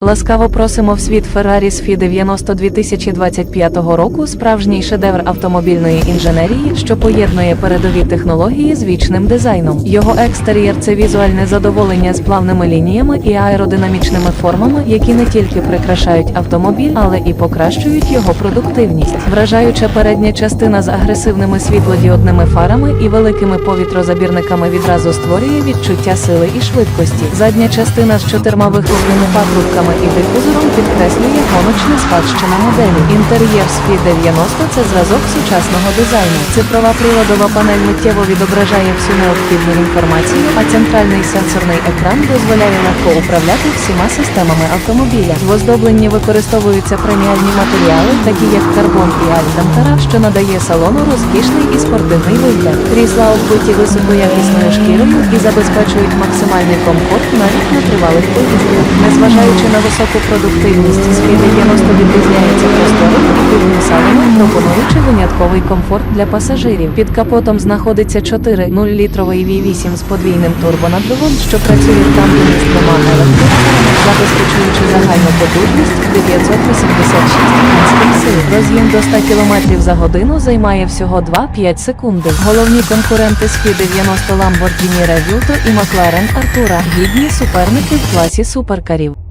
Ласкаво просимо в світ Ferrari SFI 90 2025 року справжній шедевр автомобільної інженерії, що поєднує передові технології з вічним дизайном. Його екстер'єр це візуальне задоволення з плавними лініями і аеродинамічними формами, які не тільки прикрашають автомобіль, але і покращують його продуктивність. Вражаюча передня частина з агресивними світлодіодними фарами і великими повітрозабірниками відразу створює відчуття сили і швидкості. Задня частина з чотирма вихлопними патрубками і дифузором підкреслює гоночну спадщину моделі. Інтер'єр SFI 90 – це зразок сучасного дизайну. Цифрова приладова панель миттєво відображає всю необхідну інформацію, а центральний сенсорний екран дозволяє легко управляти всіма системами автомобіля. В оздобленні використовуються преміальні матеріали, такі як карбон і алькантара, що надає салону розкішний і спортивний вигляд. Крісла оббиті високоякісною шкірою і забезпечують максимальний комфорт навіть на тривалих поїздках. Незважаючи на високу продуктивність, SPI 90 відрізняється простором і салоном, пропонуючи винятковий комфорт для пасажирів. Під капотом знаходиться 4,0-літровий V8 з подвійним турбонаддувом, що працює в тандемі з двома електрокарами, забезпечуючи загальну потужність 986 кінських сил. Роз'їм до 100 км за годину займає всього 2-5 секунди. Головні конкуренти SPI 90 Lamborghini Revuelto і McLaren Artura – гідні суперники в класі суперкарів.